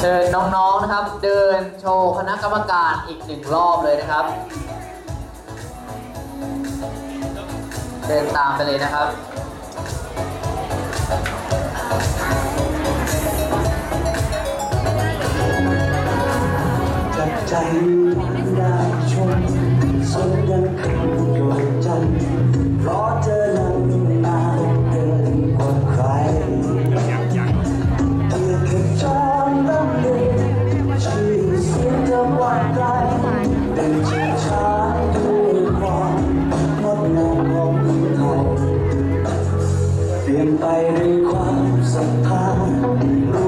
เชิญน้องๆนะครับ เดินโชว์คณะกรรมการอีกหนึ่งรอบเลยนะครับ เดินตามไปเลยนะครับจับใจได้ชมสน ลี่ยนไปด้วยความศรัทธา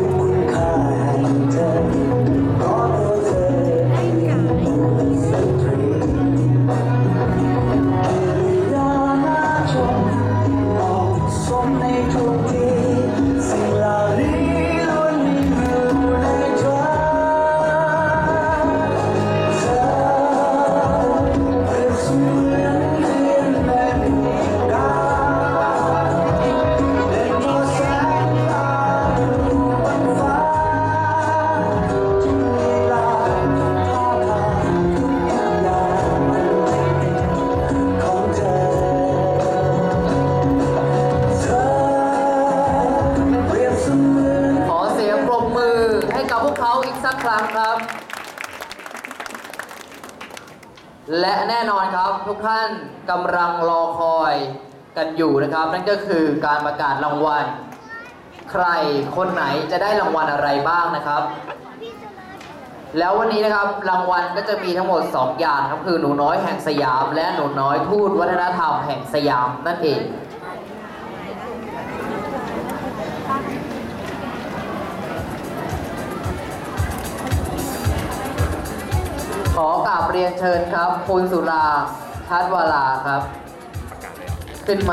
สักครั้งครับ และแน่นอนครับทุกท่านกำลังรอคอยกันอยู่นะครับ นั่นก็คือการประกาศรางวัล ใครคนไหนจะได้รางวัลอะไรบ้างนะครับ แล้ววันนี้นะครับรางวัลก็จะมีทั้งหมด 2 อย่างครับคือหนูน้อยแห่งสยาม และหนูน้อยทูตวัฒนธรรมแห่งสยามนั่นเอง อกราบเรียนเชิญครับ คุณสุราทัศวราครับ ขึ้นมา